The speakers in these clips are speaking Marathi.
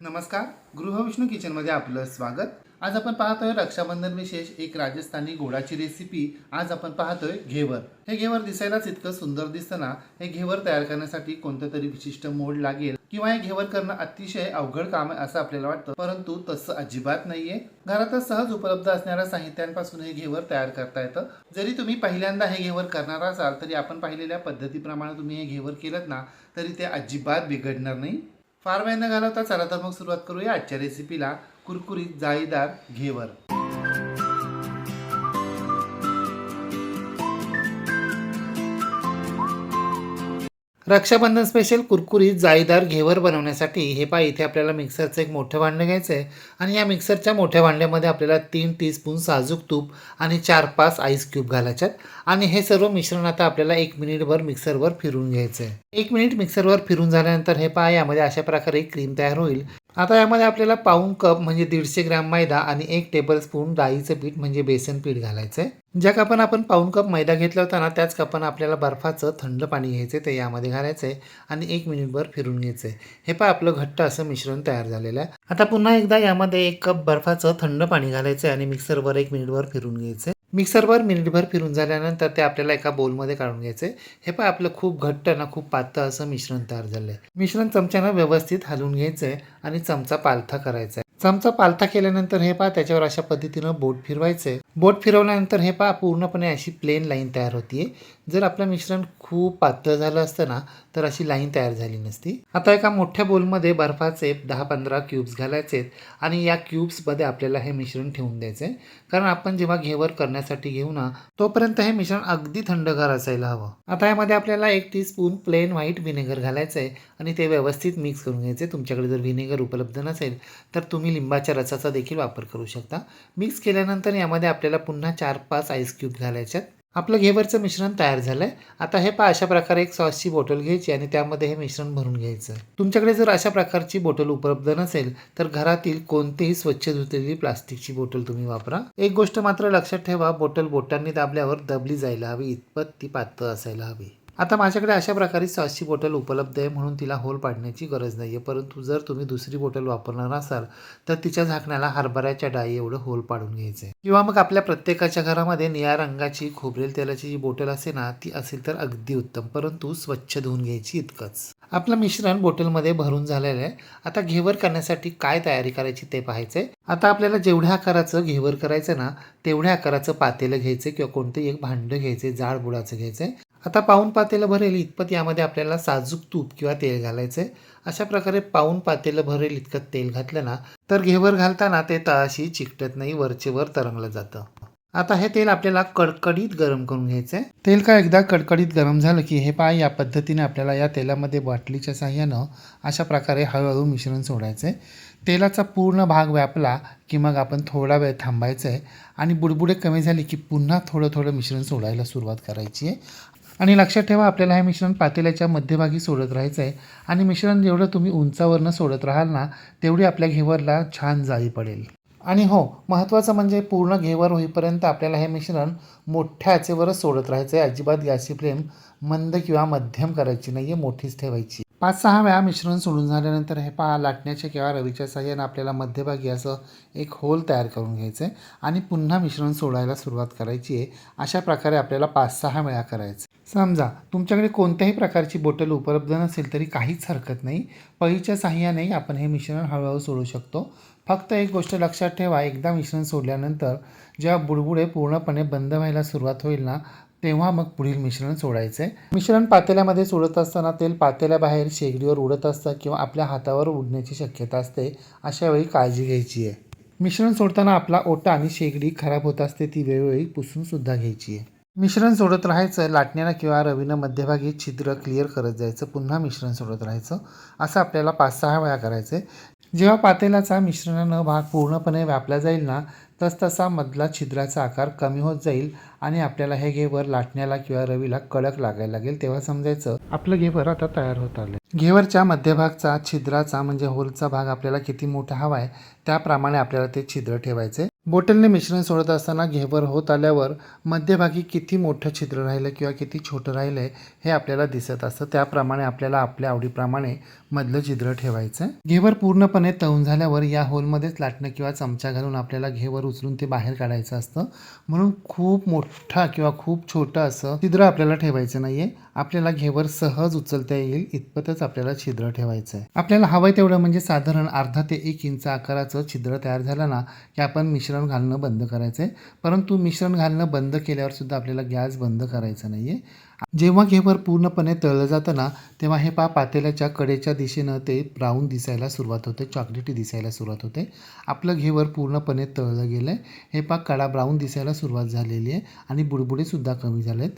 नमस्कार गृहविष्णू किचनमध्ये आपलं स्वागत. आज आपण पाहतोय रक्षाबंधन विशेष एक राजस्थानी गोडाची रेसिपी आज आपण पाहतोय घेवर. हे घेवर दिसायलाच इतकं सुंदर दिसतं ना. हे घेवर तयार करण्यासाठी कोणतं तरी विशिष्ट मोड लागेल किंवा हे घेवर करणं अतिशय अवघड काम आहे असं आपल्याला वाटतं. परंतु तसं अजिबात नाहीये. घरातच सहज उपलब्ध असणाऱ्या साहित्यांपासून हे घेवर तयार करता येतं. जरी तुम्ही पहिल्यांदा हे घेवर करणार असाल तरी आपण पाहिलेल्या पद्धतीप्रमाणे तुम्ही हे घेवर केलं ना तरी ते अजिबात बिघडणार नाही. फार वेळ न घालवता चला तर मग सुरुवात करूया आजच्या रेसिपीला कुरकुरीत जाळीदार घेवर. रक्षाबंधन स्पेशल कुरकुरीत जाळीदार घेवर बनवण्यासाठी हे पाय इथे आपल्याला मिक्सरचं एक मोठं भांडं घ्यायचं आहे. आणि या मिक्सरच्या मोठ्या भांड्यामध्ये आपल्याला तीन टीस्पून साजूक तूप आणि चार पाच आईस क्यूब घालायच्यात. आणि हे सर्व मिश्रण आता आपल्याला एक मिनिटभर मिक्सरवर फिरून घ्यायचं आहे. एक मिनिट मिक्सरवर फिरून झाल्यानंतर हे पहा यामध्ये अशा प्रकारे क्रीम तयार होईल. आता यामध्ये आपल्याला पाऊण कप म्हणजे दीडशे ग्रॅम मैदा आणि एक टेबलस्पून डाळीचं पीठ म्हणजे बेसन पीठ घालायचं आहे ज्या कपानं आपण पाऊण कप मैदा घेतला होता ना त्याच कपानं आपल्याला बर्फाचं थंड पाणी घ्यायचं आहे ते यामध्ये घालायचं आहे आणि एक मिनिटभर फिरून घ्यायचं आहे हे पहा आपलं घट्ट असं मिश्रण तयार झालेलं आहे. आता पुन्हा एकदा यामध्ये एक कप बर्फाचं थंड पाणी घालायचं आहे आणि मिक्सरवर एक मिनिटभर फिरून घ्यायचं आहे मिक्सरवर मिनिटभर फिरून झाल्यानंतर ते आपल्याला एका बोलमध्ये काढून घ्यायचे. हे पण आपलं खूप घट्ट ना खूप पातळ असं मिश्रण तयार झालं आहे मिश्रण चमच्यानं व्यवस्थित हलवून घ्यायचं आहे आणि चमचा पालथा करायचा आहे. चमचा पालथा केल्यानंतर हे पहा त्याच्यावर अशा पद्धतीनं बोट फिरवायचं आहे बोट फिरवल्यानंतर हे पहा पूर्णपणे अशी प्लेन लाईन तयार होतीये. जर आपलं मिश्रण खूप पातळ झालं असतं ना तर अशी लाईन तयार झाली नसती. आता एका मोठ्या बोलमध्ये बर्फाचे दहा पंधरा क्यूब्स घालायचे आणि या क्यूब्समध्ये आपल्याला हे मिश्रण ठेवून द्यायचं आहे कारण आपण जेव्हा घेवर करण्यासाठी घेऊ ना तोपर्यंत हे मिश्रण अगदी थंडगार असायला हवं. आता यामध्ये आपल्याला एक teaspoon plain white vinegar घालायचं आहे आणि ते व्यवस्थित मिक्स करून घ्यायचे तुमच्याकडे जर व्हिनेगर उपलब्ध नसेल तर तुम्ही लिंबाच्या रसाचा देखील वापर करू शकता. मिक्स केल्यानंतर यामध्ये आपल्याला पुन्हा चार पाच आईस क्यूब घालायच्यात. आपलं घेवरचं मिश्रण तयार झालं आहे आता हे पहा अशा प्रकारे एक सॉसची बॉटल घ्यायची आणि त्यामध्ये हे मिश्रण भरून घ्यायचं. तुमच्याकडे जर अशा प्रकारची बॉटल उपलब्ध नसेल तर घरातील कोणतीही स्वच्छ धुतलेली प्लास्टिकची बॉटल तुम्ही वापरा. एक गोष्ट मात्र लक्षात ठेवा बॉटल बोटांनी दाबल्यावर दबली जायला हवी इतपत ती पातळ असायला हवी. आता माझ्याकडे अशा प्रकारे सॉसची बॉटल उपलब्ध आहे म्हणून तिला होल पाडण्याची गरज नाही आहे परंतु जर तुम्ही दुसरी बॉटल वापरणार असाल तर तिच्या झाकण्याला हरभऱ्याच्या डाळी एवढं होल पाडून घ्यायचं आहे किंवा मग आपल्या प्रत्येकाच्या घरामध्ये निळ्या रंगाची खोबरेल तेलाची जी बॉटल असे ना ती असेल तर अगदी उत्तम. परंतु स्वच्छ धुवून घ्यायची इतकंच. आपलं मिश्रण बॉटलमध्ये भरून झालेलं आहे. आता घेवर करण्यासाठी काय तयारी करायची ते पाहायचंय. आता आपल्याला जेवढ्या आकाराचं घेवर करायचं ना तेवढ्या आकाराचं पातेलं घ्यायचं किंवा कोणतं एक भांडं घ्यायचं जाड बुडाचं घ्यायचं आता पाऊण पातेलं भरेल इतपत यामध्ये आपल्याला साजूक तूप किंवा तेल घालायचं आहे अशा प्रकारे पाऊण पातेलं भरेल इतकं तेल घातलं ना तर घेवर घालताना ते तळाशी चिकटत नाही वरचे वर तरंगलं जातं. आता हे तेल आपल्याला कडकडीत गरम करून घ्यायचं आहे तेल का एकदा कडकडीत गरम झालं की हे पाय या पद्धतीने आपल्याला या तेलामध्ये बाटलीच्या साह्यानं अशा प्रकारे हळूहळू मिश्रण सोडायचं आहे तेलाचा पूर्ण भाग व्यापला की मग आपण थोडा वेळ थांबायचं आहे आणि बुडबुडे कमी झाली की पुन्हा थोडं थोडं मिश्रण सोडायला सुरुवात करायची आहे आणि लक्षात ठेवा आपल्याला हे मिश्रण पातेल्याच्या मध्यभागी सोडत राहायचं आहे आणि मिश्रण जेवढं तुम्ही उंचावरनं सोडत राहाल ना तेवढी आपल्या घेवरला छान जाळी पडेल. आणि हो महत्त्वाचं म्हणजे पूर्ण घेवर होईपर्यंत आपल्याला हे मिश्रण मोठ्या आचेवरच सोडत राहायचं आहे अजिबात गॅसची फ्लेम मंद किंवा मध्यम करायची नाही आहे मोठीच ठेवायची. पाच सहा वेळा मिश्रण सोडून झाल्यानंतर हे पहा लाटण्याच्या किंवा रवीच्या साह्यानं आपल्याला मध्यभागी असं एक होल तयार करून घ्यायचं आहे आणि पुन्हा मिश्रण सोडायला सुरुवात करायची आहे. अशा प्रकारे आपल्याला पाच सहा वेळा करायचं समजा तुमच्याकडे कोणत्याही प्रकारची बॉटल उपलब्ध नसेल तरी काहीच हरकत नाही. पळीच्या साह्याने आपण हे मिश्रण हळूहळू सोडू शकतो. फक्त एक गोष्ट लक्षात ठेवा एकदा मिश्रण सोडल्यानंतर जेव्हा बुडबुडे पूर्णपणे बंद व्हायला सुरुवात होईल ना तेव्हा मग पुढील मिश्रण सोडायचं. आहे मिश्रण पातेल्यामध्ये सोडत असताना तेल पातेल्याबाहेर शेगडीवर उडत असतं किंवा आपल्या हातावर उडण्याची शक्यता असते अशा वेळी काळजी घ्यायची आहे. मिश्रण सोडताना आपला ओटा आणि शेगडी खराब होत असते ती वेळोवेळी पुसून सुद्धा घ्यायची आहे. मिश्रण सोडत राहायचं लाटण्याला किंवा रवीनं मध्यभागी छिद्र क्लिअर करत जायचं पुन्हा मिश्रण सोडत राहायचं असं आपल्याला पाच सहा वेळा करायचं आहे जेव्हा पातेलाचा मिश्रणानं भाग पूर्णपणे व्यापला जाईल ना तसतसा मधला छिद्राचा आकार कमी होत जाईल आणि आपल्याला हे घेवर लाटण्याला किंवा रवीला कडक लागायला लागेल तेव्हा समजायचं. आपलं घेवर आता तयार होत आलं घेवरच्या मध्यभागचा छिद्राचा म्हणजे होलचा भाग आपल्याला किती मोठा हवा आहे त्याप्रमाणे आपल्याला ते छिद्र ठेवायचे बोटलने मिश्रण सोडत असताना घेवर होत आल्यावर मध्यभागी किती मोठं छिद्र राहिलं किंवा किती छोटं राहिलं हे आपल्याला दिसत असतं. त्याप्रमाणे आपल्याला आपल्या आवडीप्रमाणे मधलं छिद्र ठेवायचं. आहे घेवर पूर्णपणे तळून झाल्यावर या होलमध्येच लाटणं किंवा चमचा घालून आपल्याला घेवर उचलून ते बाहेर काढायचं असतं. म्हणून खूप मोठा किंवा खूप छोटं असं छिद्र आपल्याला ठेवायचं नाहीये. आपल्याला घेवर सहज उचलता येईल इतपतच आपल्याला छिद्र ठेवायचं आहे. आपल्याला हवं तेवढं म्हणजे साधारण अर्धा ते एक इंच आकाराचं छिद्र तयार झालं ना की आपण मिश्रण घालणं बंद करायचं आहे परंतु मिश्रण घालणं बंद केल्यावर सुद्धा आपल्याला गॅस बंद करायचा नाही आहे जेव्हा घेवर पूर्णपणे तळलं जातं ना तेव्हा हे पा पातेल्याच्या कडेच्या दिशेनं ते ब्राऊन दिसायला सुरुवात होते चॉकलेटी दिसायला सुरुवात होते. आपलं घेवर पूर्णपणे तळलं गेलं आहे हे पा कडा ब्राऊन दिसायला सुरुवात झालेली आहे आणि बुडबुडेसुद्धा कमी झालेत.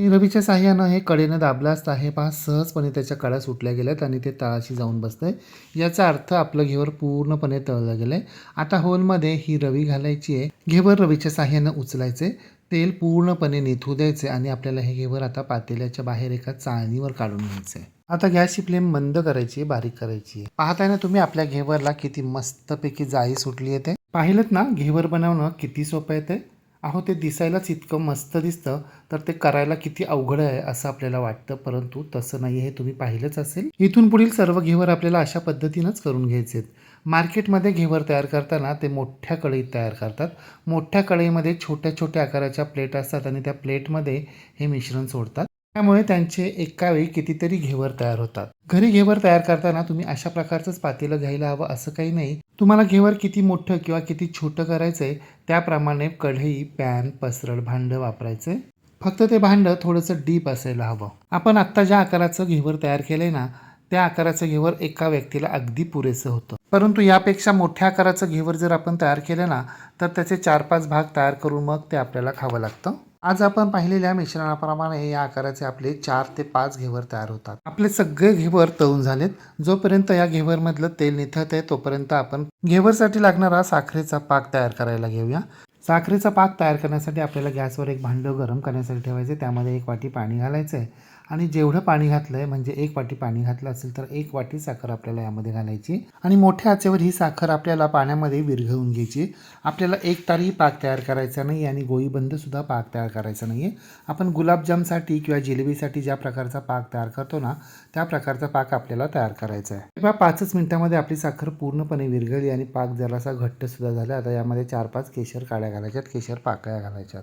रवीच्या साह्यानं हे कडेनं दाबलं असता हे पहा सहजपणे त्याच्या कडा सुटल्या गेल्यात आणि ते तळाशी जाऊन बसतंय. याचा अर्थ आपलं घेवर पूर्णपणे तळलं गेलंय. आता होलमध्ये ही रवी घालायची आहे. घेवर रवीच्या साह्यानं उचलायचे तेल पूर्णपणे निथू द्यायचे आणि आपल्याला हे घेवर आता पातेल्याच्या बाहेर एका चाळणीवर काढून घ्यायचं आहे आता गॅसची फ्लेम बंद करायची आहे बारीक करायची आहे. पाहताय ना तुम्ही आपल्या घेवरला किती मस्तपैकी जाळी सुटली येते ते. पाहिलं ना घेवर बनवणं किती सोपं येते अहो ते दिसायलाच इतकं मस्त दिसतं तर ते करायला किती अवघड आहे असं आपल्याला वाटतं. परंतु तसं नाही हे तुम्ही पाहिलंच असेल. इथून पुढील सर्व घेवर आपल्याला अशा पद्धतीनंच करून घ्यायचे आहेत मार्केटमध्ये घेवर तयार करताना ते मोठ्या कढईत तयार करतात. मोठ्या कढईमध्ये छोट्या छोट्या आकाराच्या प्लेट असतात आणि त्या प्लेटमध्ये हे मिश्रण सोडतात. त्यामुळे त्यांचे एका वेळी कितीतरी घेवर तयार होतात. घरी घेवर तयार करताना तुम्ही अशा प्रकारचंच पातेलं घ्यायला हवं असं काही नाही. तुम्हाला घेवर किती मोठं किंवा किती छोटं करायचं आहे त्याप्रमाणे कढई पॅन पसरड भांडं वापरायचं. फक्त ते भांडं थोडंसं डीप असायला हवं. आपण आत्ता ज्या आकाराचं घेवर तयार केलंय ना त्या आकाराचं घेवर एका व्यक्तीला अगदी पुरेसं होतं. परंतु यापेक्षा मोठ्या आकाराचं घेवर जर आपण तयार केलं ना तर त्याचे चार पाच भाग तयार करून मग ते आपल्याला खावं लागतं. आज आपण पाहिलेल्या मिश्रणाप्रमाणे या आकाराचे आपले चार ते पाच घेवर तयार होतात. आपले सगळे घेवर तळून झालेत. जोपर्यंत या घेवरमधलं तेल निथळत आहे तोपर्यंत आपण घेवरसाठी लागणारा साखरेचा पाक तयार करायला घेऊया. साखरेचा पाक तयार करण्यासाठी आपल्याला गॅसवर एक भांडं गरम करण्यासाठी ठेवायचं. त्यामध्ये एक वाटी पाणी घालायचं आहे आणि जेवढं पाणी घातलं आहे म्हणजे एक वाटी पाणी घातलं असेल तर एक वाटी साखर आपल्याला यामध्ये घालायची. आणि मोठ्या आचेवर ही साखर आपल्याला पाण्यामध्ये विरघळून घ्यायची. आपल्याला एक तारही पाक तयार करायचा नाही आणि गोळीबंदसुद्धा पाक तयार करायचा नाही आहे आपण गुलाबजामसाठी किंवा जिलेबीसाठी ज्या प्रकारचा पाक तयार करतो ना त्या प्रकारचा पाक आपल्याला तयार करायचा आहे. किंवा पाचच मिनिटामध्ये आपली साखर पूर्णपणे विरघळली आणि पाक जरासा घट्टसुद्धा झाला. आता यामध्ये चार पाच केशर काळ्या घालायच्यात केशर पाकळ्या घालायच्यात.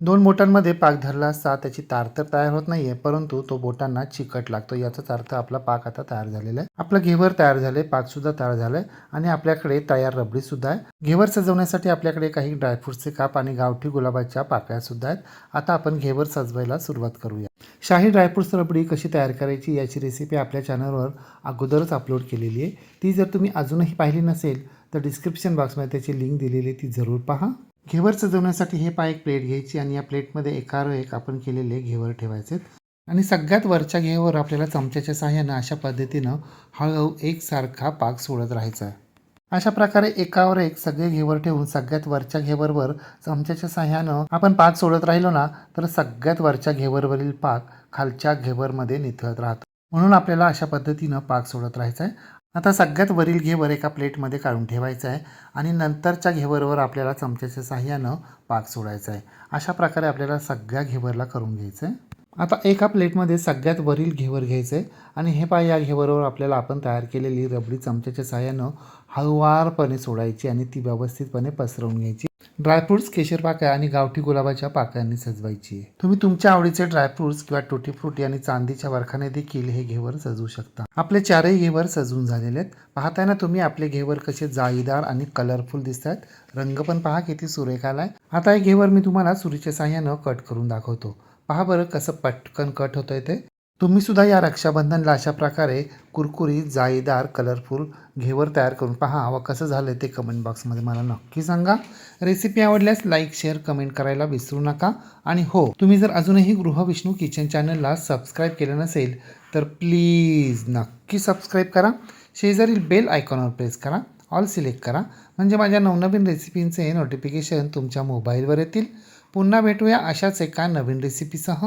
दोन बोटांमध्ये पाक धरला असता त्याची तार तर तयार होत नाहीये परंतु तो बोटांना चिकट लागतो. याचाच अर्थ आपला पाक आता तयार झालेला आहे. आपलं घेवर तयार झाले पाक सुद्धा तयार झालंय आणि आपल्याकडे तयार रबडी सुद्धा आहे. घेवर सजवण्यासाठी आपल्याकडे काही ड्रायफ्रुट्सचे काप आणि गावठी गुलाबाच्या पाकळ्या सुद्धा आहेत. आता आपण घेवर सजवायला सुरुवात करूया. शाही ड्रायफ्रुट्स रबडी कशी तयार करायची याची रेसिपी आपल्या चॅनलवर अगोदरच अपलोड केलेली आहे. ती जर तुम्ही अजूनही पाहिली नसेल तर डिस्क्रिप्शन बॉक्समध्ये त्याची लिंक दिलेली आहे ती जरूर पहा. घेवर सजवण्यासाठी हे पाय एक प्लेट घ्यायची आणि या प्लेटमध्ये एकावर एक आपण केलेले घेवर ठेवायचे आणि सगळ्यात वरच्या घेवर आपल्याला चमच्याच्या साह्यानं अशा पद्धतीनं हळूहळू एकसारखा पाक सोडत राहायचा आहे. अशा प्रकारे एकावर एक सगळे घेवर ठेवून सगळ्यात वरच्या घेवरवर चमच्याच्या साह्यानं आपण पाक सोडत राहिलो ना तर सगळ्यात वरच्या घेवरवरील पाक खालच्या घेवरमध्ये निथळत राहतो. म्हणून आपल्याला अशा पद्धतीनं पाक सोडत राहायचा आहे. आता सगळ्यात वरील घेवर एका प्लेटमध्ये काढून ठेवायचं आहे आणि नंतरच्या घेवरवर आपल्याला चमच्याच्या साह्यानं पाक सोडायचा आहे. अशा प्रकारे आपल्याला सगळ्या घेवरला करून घ्यायचं आहे. आता एका प्लेटमध्ये सगळ्यात वरील घेवर घ्यायचं आहे आणि हे पाय या घेवरवर आपल्याला आपण तयार केलेली रबडी चमच्याच्या साह्यानं हळुवारपणे सोडायची आणि ती व्यवस्थितपणे पसरवून घ्यायची. ड्रायफ्रुट्स केशर पाकळ्या आणि गावठी गुलाबाच्या पाकळ्यांनी सजवायची आहे. तुम्ही तुमच्या आवडीचे ड्रायफ्रुट्स किंवा टोटी फ्रुटी आणि चांदीच्या वरखाने देखील हे घेवर सजवू शकता. आपले चारही घेवर सजवून झालेले आहेत. पाहताना तुम्ही आपले घेवर कसे जाळीदार आणि कलरफुल दिसत आहेत रंग पण पहा किती सुरेख आलाय आता हे घेवर मी तुम्हाला सुरीच्या साह्यानं कट करून दाखवतो. पहा बरं कसं पटकन कट होतंय ते. तुम्ही सुद्धा या रक्षाबंधनला अशा प्रकारे कुरकुरीत जाळीदार कलरफुल घेवर तयार करून पहा व कसं झालं ते कमेंट बॉक्समध्ये मला नक्की सांगा. रेसिपी आवडल्यास लाईक शेअर कमेंट करायला विसरू नका. आणि हो तुम्ही जर अजूनही गृहविष्णू किचन चॅनलला सबस्क्राईब केलं नसेल तर प्लीज नक्की सबस्क्राईब करा. शेजारील बेल आयकॉनवर प्रेस करा. ऑल सिलेक्ट करा. म्हणजे माझ्या नवनवीन रेसिपींचे नोटिफिकेशन तुमच्या मोबाईलवर येतील. पुन्हा भेटूया अशाच एका नवीन रेसिपीसह